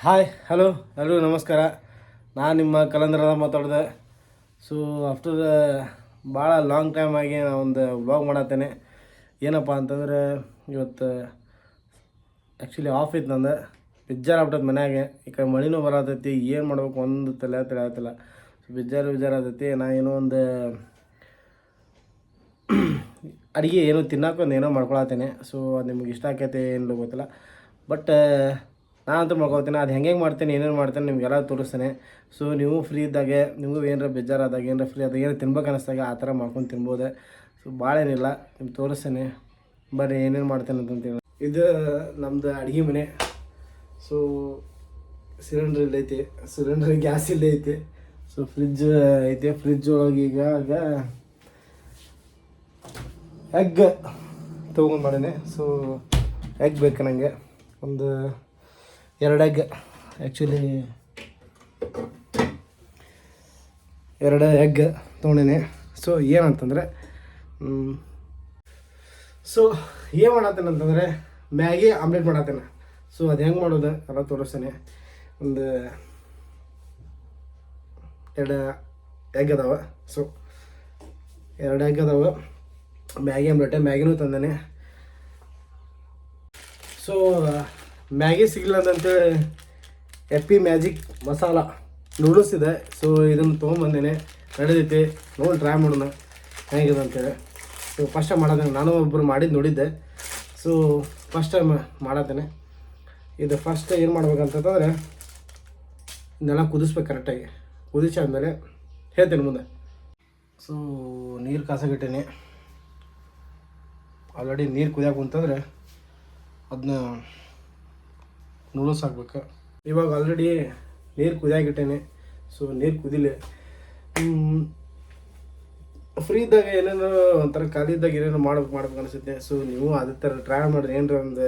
Hi hello ಎಲ್ಲರಿಗೂ ನಮಸ್ಕಾರ. ನಾನು ನಿಮ್ಮ ಕಲಂದ್ರ ಮಾತಾಡಿದೆ. ಸೊ ಆಫ್ಟರ್ ಭಾಳ ಲಾಂಗ್ ಟೈಮ್ ಆಗಿ ನಾನು ಒಂದು ವ್ಲಾಗ್ ಮಾಡತ್ತೇನೆ. ಏನಪ್ಪ ಅಂತಂದ್ರೆ, ಇವತ್ತು ಆ್ಯಕ್ಚುಲಿ ಆಫ್ ಇತ್ತು ನಂದು. ಬಿಜ್ಜಾರ ಆಗ್ಬಿಟ್ಟದ ಮನ್ಯಾಗೆ. ಈ ಕಡೆ ಮಳಿನೂ ಬರತೈತಿ, ಏನು ಮಾಡ್ಬೇಕು ಒಂದು ತಲೆ ತಿಳಿಯತ್ತಿಲ್ಲ ಸೊ ಬಿಜ್ಜಾರು ಆಗತೈತಿ ನಾ ಏನೋ ಒಂದು ಅಡುಗೆ ಏನೋ ತಿನ್ನಕ್ಕೊಂದು ಏನೋ ಮಾಡ್ಕೊಳತ್ತೇನೆ. ಸೊ ಅದು ನಿಮ್ಗೆ ಇಷ್ಟ ಆಕೈತೆ ಏನು ಗೊತ್ತಿಲ್ಲ. ಬಟ್ ನಾನಂತೂ ಮಾಡ್ಕೊತೀನಿ ಅದು ಹೆಂಗೆ ಮಾಡ್ತೀನಿ, ಏನೇನು ಮಾಡ್ತೇನೆ ನಿಮಗೆಲ್ಲ ತೋರಿಸ್ತೇನೆ. ಸೊ ನೀವು ಫ್ರೀ ಇದ್ದಾಗೆ, ನಿಮಗೂ ಏನಾರ ಬೇಜಾರಾದಾಗ, ಏನಾರ ಫ್ರೀ ಆದಾಗ ಏನು ತಿನ್ಬೇಕು ಅನ್ನಿಸ್ದಾಗ ಆ ಥರ ಮಾಡ್ಕೊಂಡು ತಿನ್ಬೋದು. ಸೊ ಭಾಳ ಏನಿಲ್ಲ, ನಿಮ್ಗೆ ತೋರಿಸ್ತೇನೆ. ಬರ್ರಿ, ಏನೇನು ಮಾಡ್ತೇನೆ ಅಂತಂತೇಳಿ ಇದು ನಮ್ಮದು ಅಡುಗೆ ಮನೆ. ಸೊ ಸಿಲಿಂಡ್ರ್ ಇಲ್ಲೈತಿ ಸಿಲಿಂಡ್ರ್ ಗ್ಯಾಸ್ ಇಲ್ಲೈತಿ ಸೊ ಫ್ರಿಜ್ ಐತೆ. ಫ್ರಿಜ್ ಒಳಗೆ ಈಗ ಆಗ ಎಗ್ ತೊಗೊಂಡು ಮಾಡೀನಿ. ಸೊ ಎಗ್ ಬೇಕು ನನಗೆ ಒಂದು ಎರಡು ಎಗ್ ಆ್ಯಕ್ಚುಲಿ ಎರಡು ಎಗ್ ತೊಗೊಂಡಿನಿ. ಸೊ ಏನಂತಂದರೆ ಸೊ ಏನು ಮಾಡತ್ತೇನೆ ಅಂತಂದರೆ, ಮ್ಯಾಗಿ ಆಮ್ಲೆಟ್ ಮಾಡತ್ತೇನೆ. ಸೊ ಅದು ಹೆಂಗೆ ಮಾಡೋದು ಎಲ್ಲ ತೋರಿಸ್ತೇನೆ. ಒಂದು ಎರಡು ಎಗ್ ಅದಾವೆ. ಸೊ ಎರಡು ಎಗ್ ಅದಾವೆ. ಮ್ಯಾಗಿ ಆಮ್ಲೆಟ್, ಮ್ಯಾಗಿನೂ ತಂದೇನೆ. ಸೊ ಮ್ಯಾಗಿ ಸಿಗ್ಲಿಲ್ಲ ಅಂತೇಳಿ ಎಪ್ಪಿ ಮ್ಯಾಜಿಕ್ ಮಸಾಲ ನೂಡಲ್ಸ್ ಇದೆ. ಸೊ ಇದನ್ನು ತೊಗೊಂಬಂದೇನೆ ನಡೆದೈತಿ. ನೋಡಿ ಟ್ರೈ ಮಾಡೋಣ. ಹೇಗಿದೆ ಅಂತೇಳಿ. ಸೊ ಫಸ್ಟ್ ಟೈಮ್ ಮಾಡೋದೇನೆ ನಾನು ಒಬ್ಬರು ಮಾಡಿದ್ದು ನೋಡಿದ್ದೆ. ಸೊ ಫಸ್ಟ್ ಟೈಮ್ ಮಾಡತ್ತೇನೆ. ಇದು ಫಸ್ಟ್ ಏನು ಮಾಡ್ಬೇಕಂತಂದ್ರೆ, ಇದನ್ನೆಲ್ಲ ಕುದಿಸ್ಬೇಕು ಕರೆಕ್ಟಾಗಿ ಕುದಿಸಿ ಆದಮೇಲೆ ಹೇಳ್ತೇನೆ ಮುಂದೆ. ಸೊ ನೀರು ಕಾಸಾಗಿಟ್ಟೇನೆ. ಆಲ್ರೆಡಿ ನೀರು ಕುದಿಯಾಕು ಅಂತಂದರೆ ಅದನ್ನ ನೂಡಲ್ಸ್ ಹಾಕ್ಬೇಕು ಇವಾಗ ಆಲ್ರೆಡಿ ನೀರು ಕುದಿಯಾಗಿಟ್ಟೇನೆ ಸೊ ನೀರು ಕುದಿಲೆ. ಫ್ರೀ ಇದ್ದಾಗ ಏನೇನೋ ಒಂಥರ ಖಾಲಿ ಇದ್ದಾಗ ಏನೇನೋ ಮಾಡ್ಬೇಕು ಮಾಡ್ಬೇಕು ಅನಿಸುತ್ತೆ. ಸೊ ನೀವು ಅದೇ ಥರ ಟ್ರೈ ಮಾಡಿದ್ರೆ ಏನರ ಒಂದು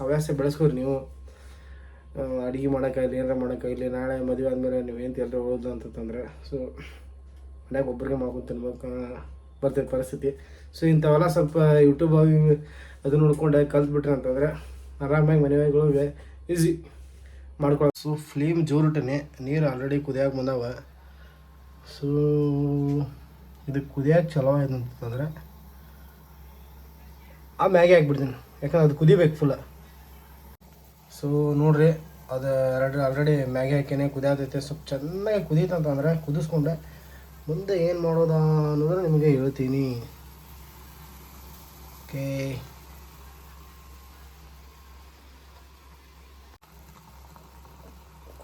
ಹವ್ಯಾಸ ಬೆಳೆಸ್ಕೊರಿ ನೀವು. ಅಡುಗೆ ಮಾಡೋಕ್ಕಾಗಲಿ ಏನಾರ ಮಾಡೋಕ್ಕಾಗಲಿ ನಾಳೆ ಮದುವೆ ಆದಮೇಲೆ ನೀವು ಏನು ಎಲ್ಲರೂ ಹೋದ ಅಂತಂದರೆ ಸೊ ಮನ್ಯಾಗ ಒಬ್ಬರಿಗೆ ಮಾಡ್ಕೊಂಡು ತಿನ್ಬೇಕು ಬರ್ತೈತೆ ಪರಿಸ್ಥಿತಿ. ಸೊ ಇಂಥವೆಲ್ಲ ಸ್ವಲ್ಪ ಯೂಟ್ಯೂಬ್ ಆಗಿ ಇವು ಅದು ನೋಡ್ಕೊಂಡು ಕಲ್ತ್ಬಿಟ್ರೆ ಅಂತಂದರೆ ಆರಾಮಾಗಿ ಮನೆಗಳಿಗೆ ಈಸಿ ಮಾಡ್ಕೊಳ್ಳೋ ಸೊ ಫ್ಲೇಮ್ ಜೋರಿಟ್ಟನೆ ನೀರು ಆಲ್ರೆಡಿ ಕುದಿಯಾಕೆ ಬಂದಾವ. ಸೊ ಇದು ಕುದಿಯಾಕೆ ಚಲೋ ಅಂತಂದ್ರೆ, ಆ ಮ್ಯಾಗಿ ಹಾಕ್ಬಿಡ್ತೀನಿ. ಯಾಕಂದ್ರೆ ಅದು ಕುದಿಬೇಕು ಫುಲ್ ಸೊ ನೋಡ್ರಿ, ಅದು ಎರಡು ಆಲ್ರೆಡಿ ಮ್ಯಾಗಿ ಹಾಕಿನೇ ಕುದಿಯಾತೈತೆ. ಸ್ವಲ್ಪ ಚೆನ್ನಾಗಿ ಕುದೀತಂತಂದ್ರೆ ಕುದಿಸ್ಕೊಂಡೆ. ಮುಂದೆ ಏನು ಮಾಡೋದಾ ಅನ್ನೋದನ್ನ ನಿಮಗೆ ಹೇಳ್ತೀನಿ. ಓಕೆ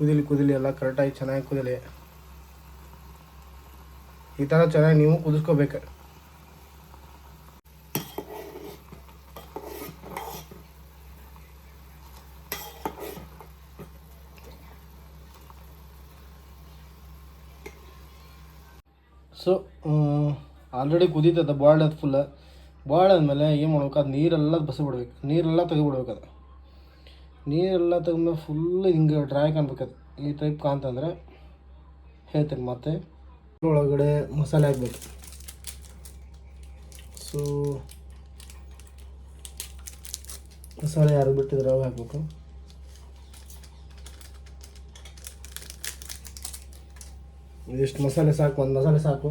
ಕುದಿಲಿ ಕುದಿಲಿ ಎಲ್ಲ ಕರೆಕ್ಟಾಗಿ ಚೆನ್ನಾಗಿ ಕುದಿಲಿ. ಈ ಥರ ಚೆನ್ನಾಗಿ ನೀವು ಕುದಿಸ್ಕೋಬೇಕು. ಸೊ ಆಲ್ರೆಡಿ ಕುದೀತದ ಬಾಯ್ಲ್ ಅದು ಫುಲ್ಲ ಬಾಯ್ಲ್ ಆದಮೇಲೆ ಏನು ಮಾಡ್ಬೇಕು? ಅದು ನೀರೆಲ್ಲ ಬಸಿಬಿಡ್ಬೇಕು. ನೀರೆಲ್ಲ ತೆಗಿಬಿಡ್ಬೇಕು ಅದು. ನೀರೆಲ್ಲ ತೆಗೆದ್ಮೇಲೆ ಫುಲ್ ಹಿಂಗೆ ಡ್ರೈ ಕಾಣ್ಬೇಕು ಈ ಟೈಪ್ ಕಾಣ್ತಂದ್ರೆ ಹೇಳ್ತೀನಿ ಮತ್ತೆ. ಒಳಗಡೆ ಮಸಾಲೆ ಹಾಕ್ಬೇಕು. ಸೊ ಮಸಾಲೆ ಯಾರು ಬಿಟ್ಟಿದ್ರೆ ಅವಾಗ ಹಾಕ್ಬೇಕು. ಇದಿಷ್ಟು ಮಸಾಲೆ ಸಾಕು, ಒಂದು ಮಸಾಲೆ ಸಾಕು.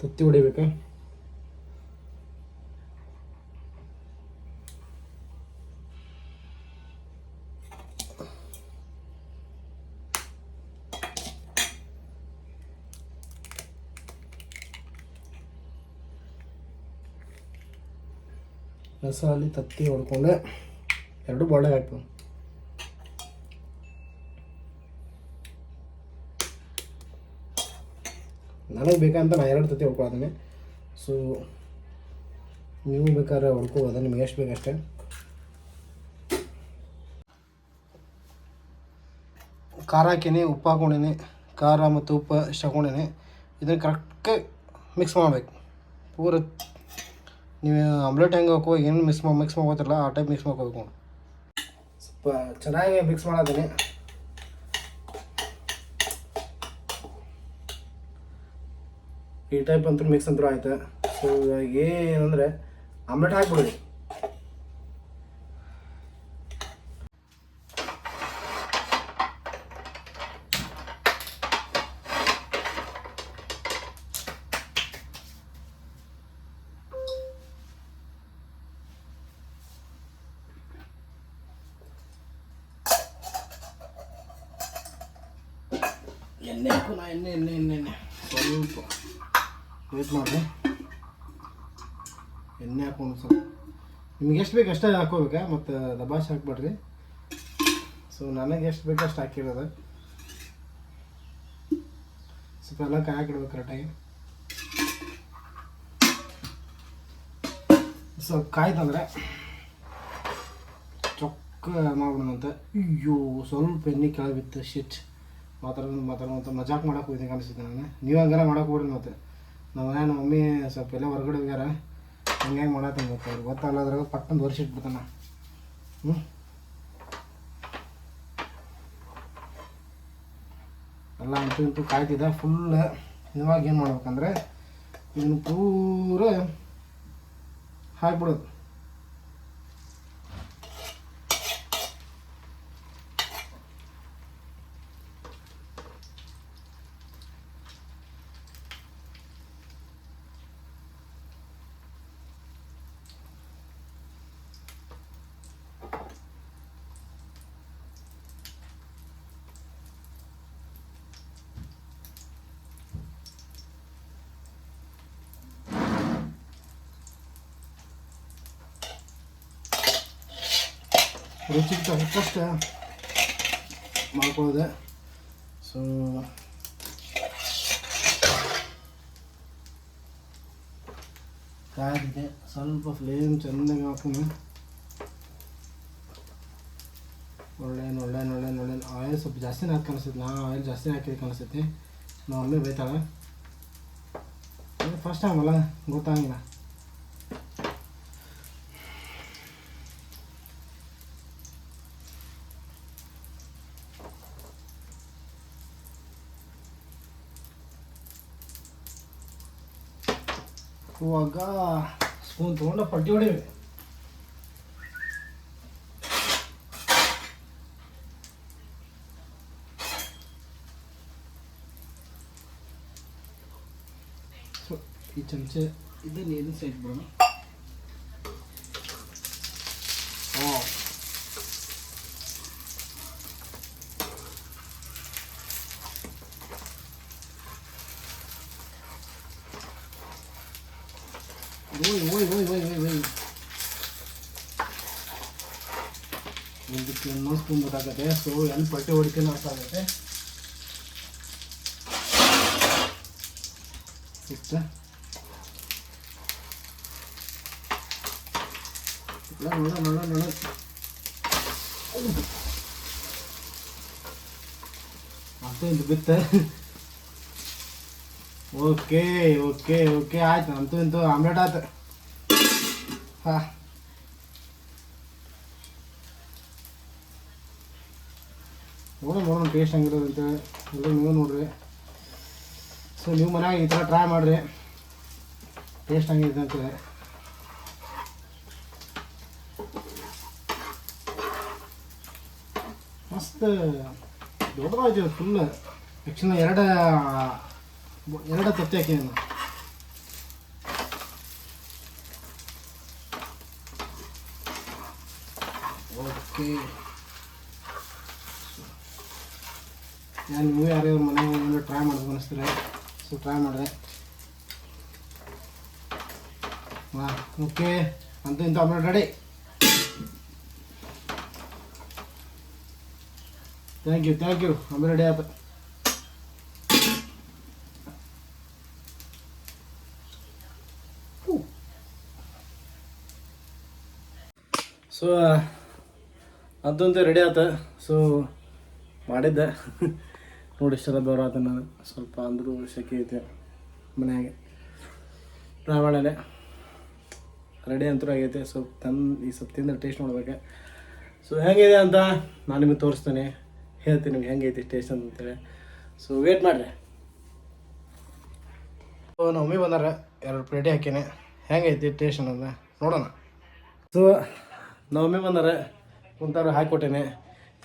ತತ್ತಿ ಹೊಡಿಬೇಕು. ಮಸಾಲೆ ತತ್ತಿ ಹೊಡ್ಕೊಂಡೆ. ಎರಡು ಬಾಳೆಗೆ ಹಾಕ್ತು ನನಗೆ ಬೇಕಂತ ನಾನು ಎರಡು ತತ್ತಿ ಹೊಡ್ಕೊಳ್ತೀನಿ ಸೊ ನೀವು ಬೇಕಾದ್ರೆ ಹೊಡ್ಕೋಬೋದ, ನಿಮ್ಗೆ ಎಷ್ಟು ಬೇಕಷ್ಟೇ ಖಾರ ಹಾಕೀನಿ, ಉಪ್ಪು ಹಾಕೊಂಡಿನಿ. ಖಾರ ಮತ್ತು ಉಪ್ಪು ಇಷ್ಟು ಹಾಕೊಂಡೀನಿ. ಇದನ್ನು ಕರೆಕ್ಟಾಗಿ ಮಿಕ್ಸ್ ಮಾಡಬೇಕು. ಪೂರ ನೀವು ಆಮ್ಲೆಟ್ ಹೆಂಗೆ ಹಾಕೋ ಏನು ಮಿಕ್ಸ್ ಮಾ ಮಿಕ್ಸ್ ಮಾಡ್ಕೋತಿರಲ್ಲ, ಆ ಟೈಪ್ ಮಿಕ್ಸ್ ಮಾಡ್ಕೋಬೇಕು ಸ್ವಲ್ಪ ಚೆನ್ನಾಗಿ ಮಿಕ್ಸ್ ಮಾಡತ್ತೀನಿ ಈ ಟೈಪ್ ಅಂತೂ ಮಿಕ್ಸ್ ಅಂತೂ ಆಯಿತು. ಸೊ ಇವಾಗ ಏನಂದರೆ ಆಮ್ಲೆಟ್ ಹಾಕ್ಬಿಡಿ ಎಣ್ಣೆ ಹಾಕೋಣ ಎಣ್ಣೆ ಎಣ್ಣೆ ಎಣ್ಣೆ ಎಣ್ಣೆ ಸ್ವಲ್ಪ ವೇಟ್ ಮಾಡಿರಿ ಎಣ್ಣೆ ಹಾಕೊಂಡು ಸ್ವಲ್ಪ ನಿಮ್ಗೆ ಎಷ್ಟು ಬೇಕು ಅಷ್ಟೇ ಹಾಕೋಬೇಕಾ ಮತ್ತು ದಬಾಶ್ ಹಾಕ್ಬೇಡ್ರಿ ಸೊ ನನಗೆ ಎಷ್ಟು ಬೇಕು ಅಷ್ಟು ಹಾಕಿರೋದು ಸ್ವಲ್ಪ ಎಲ್ಲ ಕಾಯಿ ಹಾಕಿಡ್ಬೇಕು ಕರೆಕ್ಟಾಗಿ ಸ್ವಲ್ಪ ಕಾಯ್ತಂದ್ರೆ ಚೊಕ್ಕ ಮಾಡ್ಬಿಡೋಣಂತೆ ಅಯ್ಯೋ ಸ್ವಲ್ಪ ಎಣ್ಣೆ ಕೆಳಗೆ ಬಿತ್ತು ಶಿಟ್ ಮಾತಾಡೋದು ಮಾತಾಡೋದು ಮಜಾಕ್ ಮಾಡಕ್ಕೆ ಹೋಗಿದ್ದೀನಿ ಅನಿಸುತ್ತೆ ನಾನು. ನೀವು ಹಂಗಾರ ಮಾಡೋಕೆ ಹೋಗ್ರಿ ಮತ್ತೆ. ನಮ್ಮ ಮನೆ ನಮ್ಮ ಮಮ್ಮಿ ಸ್ವಲ್ಪ ಎಲ್ಲ ಹೊರಗಡೆ ಹೋಗ್ಯಾರ, ಹಂಗೆ ಮಾಡತ್ತೆ ಮತ್ತೆ ಅವ್ರಿಗೆ ಗೊತ್ತಾಗಲಾದ್ರಾಗ ಪಟ್ಟಂದು ವರ್ಷ ಇಟ್ಬಿಡ್ತಾನ. ಹ್ಞೂ ಎಲ್ಲ ಅಂತೂ ಇಂತೂ ಕಾಯ್ತಿದ್ದೆ. ಫುಲ್ ಇವಾಗ ಏನು ಮಾಡ್ಬೇಕಂದ್ರೆ, ಇದನ್ನು ಪೂರ ಹಾಕ್ಬಿಡೋದು. ರುಚಿಗೆ ತಕ್ಕಷ್ಟೇ ಮಾಡ್ಕೊಳ್ಳೋದೆ. ಸೊ ಕಾಯಿದೆ ಸ್ವಲ್ಪ ಫ್ಲೇಮ್ ಚೆನ್ನಾಗಿ ಹಾಕೊಂಡು ಒಳ್ಳೆ ಒಳ್ಳೆ ಒಳ್ಳೆ ಒಳ್ಳೆ. ಆಯಿಲ್ ಸ್ವಲ್ಪ ಜಾಸ್ತಿನೇ ಹಾಕಿ ಕಾಣಿಸ್ತೈತೆ. ನಾ ಆಯಿಲ್ ಜಾಸ್ತಿ ಹಾಕಿದ್ರೆ ಕಾಣಿಸ್ತೈತಿ. ನಮ್ಮ ಮಮ್ಮಿ ಬೈತಾಳೆ ಫಸ್ಟ್ ಟೈಮ್ ಅಲ್ಲ? ಗೊತ್ತಾಗಿಲ್ಲ. ಇವಾಗ ಸ್ಪೂನ್ ತೊಗೊಂಡು ಪಟ್ಟಿ ಹೊಡಿಬೇಕು ಸೊ ಈ ಚಮಚ ಇದನ್ನು ಇದನ್ನು ಸೈಡ್ ಬಿಡೋಣ ಓಯ್ ಓಯ್ ಓಯ್ ಓಯ್ ಓಯ್ ಓಯ್ ಇದಕ್ಕೆ ಇನ್ನೊಂದು ಸ್ಪೂನ್ ಸೊ ಎಲ್ಲಿ ಪಟ್ಟಿ ಹೊಡಿಕೆ ಆಗುತ್ತೆ. ಇಷ್ಟ ನೋಡ ನೋಡ ನೋಡ. ಇದು ಬಿತ್ತ. ಓಕೆ ಓಕೆ ಓಕೆ, ಆಯ್ತು, ಅಂತೂ ಇಂತೂ ಆಮ್ಲೆಟ್ ಆಯ್ತು. ಹಾಂ. ನೋಡೋಣ ಟೇಸ್ಟ್ ಹೆಂಗಿರೋದು ಅಂತೇಳಿ ಎಲ್ಲ ನೀವು ನೋಡ್ರಿ. ಸೊ ನೀವು ಮನ್ಯಾಗ ಈ ಥರ ಟ್ರೈ ಮಾಡಿರಿ. ಟೇಸ್ಟ್ ಹೆಂಗಿದೆ ಅಂತೇಳಿ ಮಸ್ತ್ ದೊಡ್ಡದಾಯ್ತು ಫುಲ್ ಆ್ಯಕ್ಚುಲಿ ಎರಡು ಎರಡು ತತ್ತಿ ಹಾಕಿ ನಾನು. ಓಕೆ. ನಾನು ನೀವು ಯಾರ್ಯಾರು ಮನೆಗೆ ಟ್ರೈ ಮಾಡೋದು ಅನಿಸ್ತಾರೆ ಸೊ ಟ್ರೈ ಮಾಡಿದೆ. ಹಾಂ ಓಕೆ. ಅಂತ ಇಂಥ omelette ready thank you thank you omelette ready ಆಯ್ತು. ಸೊ ಅದಂತೂ ರೆಡಿ ಆತ. ಸೊ ಮಾಡಿದ್ದೆ. ನೋಡಿ, ಇಷ್ಟೆಲ್ಲ ಬರೋತ ನಾನು. ಸ್ವಲ್ಪ ಅಂದರೂ ಶೆಕೆ ಐತೆ ಮನೆಯಾಗೆ. ರಾವಣನೆ. ರೆಡಿ ಅಂತೂ ಆಗೈತೆ. ಸೊ ತಂದು ಈ ಸ್ವಲ್ಪ ತಿಂದ ಟೇಸ್ಟ್ ನೋಡ್ಬೇಕು. ಸೊ ಹೆಂಗಿದೆ ಅಂತ ನಾನು ನಿಮಗೆ ತೋರಿಸ್ತೇನೆ. ಹೇಳ್ತೀನಿ ನಿಮ್ಗೆ ಹೆಂಗೈತಿ ಟೇಸ್ಟ್ ಅಂತೇಳಿ. ಸೊ ವೇಟ್ ಮಾಡಿರಿ. ಸೊ ನಮ್ಮ ಮಮ್ಮಿ ಬಂದಾರೆ. ಎರಡು ಪ್ಲೇಟಿ ಹಾಕಿನಿ. ಹೆಂಗೈತಿ ಟೇಸ್ಟ್ ಅನ್ನೋದು ನೋಡೋಣ. ಸೊ ನಮ್ಮ ಮಮ್ಮಿ ಬಂದಾರೆ ಕುಂತಾರ ಹಾಕ್ಕೊಟ್ಟೇನೆ.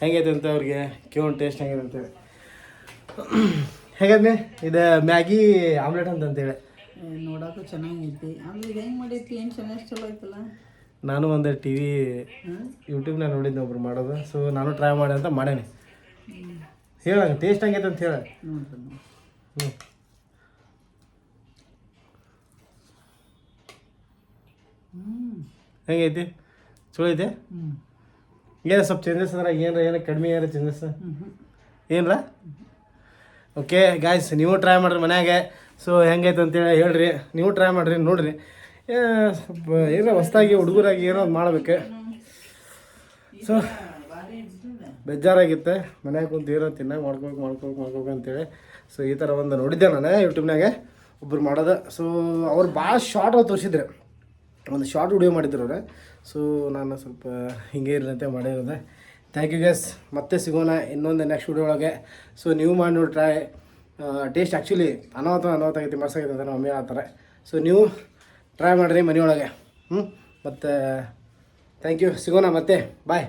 ಹೆಂಗೈತೆ ಅಂತ ಅವ್ರಿಗೆ? ಕೇಳೋಣ ಟೇಸ್ಟ್ ಹೆಂಗಿದೆ ಅಂತೇಳಿ ಹೇಗಂದ್ರೆ ಇದು ಮ್ಯಾಗಿ ಆಮ್ಲೆಟ್ ಅಂತ ಅಂತೇಳಿ. ನೋಡೋಕೆ ಚೆನ್ನಾಗೈತಿ ಆಮೇಲೆ ಹೆಂಗೆ ಮಾಡೈತಿ ಏನು ಚೆನ್ನಾಗಿ ಚಲೋ ಐತಲ್ಲ ನಾನು ಒಂದು ಟಿ ವಿ ಯೂಟ್ಯೂಬ್ನಾಗ ನೋಡಿದ್ದೆ ಒಬ್ರು ಮಾಡೋದು. ಸೊ ನಾನು ಟ್ರೈ ಮಾಡಿ ಅಂತ ಮಾಡೇನಿ. ಹೇಳ ಟೇಸ್ಟ್ ಹಂಗೈತೆ ಅಂತ ಹೇಳಿ. ಹ್ಞೂ ಹೆಂಗೈತಿ ಚಲೋ ಇದೆ? ಏನು ಸ್ವಲ್ಪ ಚೇಂಜಸ್ ಅಂದ್ರೆ ಏನರ ಏನು ಕಡಿಮೆ ಏನಾರ ಚೇಂಜಸ್ ಏನಿಲ್ಲ ಓಕೆ ಗಾಯ್ಸ್ ನೀವು ಟ್ರೈ ಮಾಡಿರಿ ಮನ್ಯಾಗೆ. ಸೊ ಹೆಂಗೈತೆ ಅಂತೇಳಿ ಹೇಳ್ರಿ. ನೀವು ಟ್ರೈ ಮಾಡಿರಿ ನೋಡಿರಿ. ಸ್ವಲ್ಪ ಏನೋ ಹೊಸ್ದಾಗಿ ಹುಡುಗರಾಗಿ ಏನೋ ಒಂದು ಮಾಡ್ಬೇಕು. ಸೊ ಬೇಜಾರಾಗಿತ್ತು? ಮನ್ಯಾಗ ಕುಂತು ಏನೋ ತಿನ್ನಾಗ ಮಾಡ್ಕೋಬೇಕು ಮಾಡ್ಕೋಬೇಕು ಮಾಡ್ಕೋಬೇಕು ಅಂತೇಳಿ. ಸೊ ಈ ಥರ ಒಂದು ನೋಡಿದ್ದೆ ನಾನು ಯೂಟ್ಯೂಬ್ನಾಗೆ ಒಬ್ರು ಮಾಡೋದು. ಸೊ ಅವ್ರು ಭಾಳ ಶಾರ್ಟ್ ತೋರಿಸಿದ್ರೆ. ಒಂದು ಶಾರ್ಟ್ ವಿಡಿಯೋ ಮಾಡಿದ್ರು ಅವ್ರು. ಸೊ ನಾನು ಸ್ವಲ್ಪ ಹಿಂಗೆ ಇರಲಂತೆ ಮಾಡಿರೋದೆ. ಥ್ಯಾಂಕ್ ಯು ಗೈಸ್ ಮತ್ತೆ ಸಿಗೋಣ ಇನ್ನೊಂದು ನೆಕ್ಸ್ಟ್ ವಿಡಿಯೋ ಒಳಗೆ. ಸೊ ನೀವು ಮಾಡಿ ನೋಡಿ ಟ್ರೈ ಟೇಸ್ಟ್ ಆ್ಯಕ್ಚುಲಿ ಅನಾಹುತ ಅನಾಹುತ ಆಗೈತಿ ಮಸ್ತ್ ಅಂತ ನಮ್ಮ ಹೇಳ್ತಾರೆ. ಸೊ ನೀವು ಟ್ರೈ ಮಾಡಿರಿ ಮನೆಯೊಳಗೆ. ಹ್ಞೂ ಮತ್ತು ಥ್ಯಾಂಕ್ ಯು ಸಿಗೋಣ ಮತ್ತೆ. ಬಾಯ್